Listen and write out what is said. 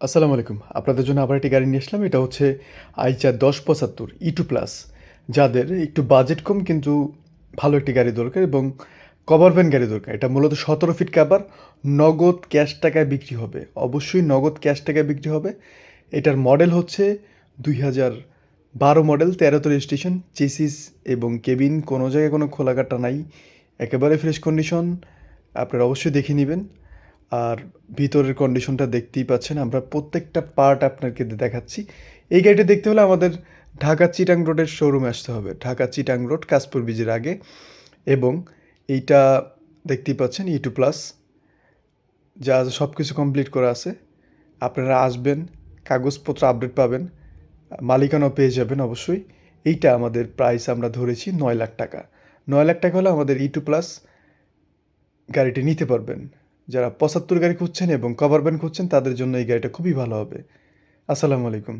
আসসালামু আলাইকুম। আপনাদের জন্য আবার একটি গাড়ি নিয়ে আসলাম। এটা হচ্ছে আইচার দশ পঁচাত্তর ই টু প্লাস যাদের একটু বাজেট কম কিন্তু ভালো একটি গাড়ি দরকার এবং কভার ভ্যান গাড়ি দরকার। এটা মূলত সতেরো ফিট কাবার নগদ ক্যাশ টাকায় বিক্রি হবে। অবশ্যই নগদ ক্যাশ টাকায় বিক্রি হবে। এটার মডেল হচ্ছে দুই হাজার বারো মডেল তেরোতে রেজিস্ট্রেশন চেসিস এবং কেবিন কোনো জায়গায় কোনো খোলাকাটা নাই। একেবারে ফ্রেশ কন্ডিশন আপনারা অবশ্যই দেখে নেবেন। আর ভিতরের কন্ডিশনটা দেখতেই পাচ্ছেন। আমরা প্রত্যেকটা পার্ট আপনাকে দেখাচ্ছি। এই গাড়িটি দেখতে হলে আমাদের ঢাকা চিটাং রোডের শোরুমে আসতে হবে। ঢাকা চিটাং রোড, কাশপুর ব্রিজের আগে। এবং এইটা দেখতেই পাচ্ছেন ই টু প্লাস যা সব কিছু কমপ্লিট করা আছে। আপনারা আসবেন, কাগজপত্র আপডেট পাবেন, মালিকানাও পেয়ে যাবেন অবশ্যই। এইটা আমাদের প্রাইস আমরা ধরেছি নয় লাখ টাকা। নয় লাখ টাকা হলে আমাদের ই টু প্লাস গাড়িটি নিতে পারবেন। যারা পঁচাত্তর গাড়ি খুঁজছেন এবং কভার ভ্যান খুঁজছেন, তাদের জন্য এই গাড়িটা খুবই ভালো হবে। আসসালামু আলাইকুম।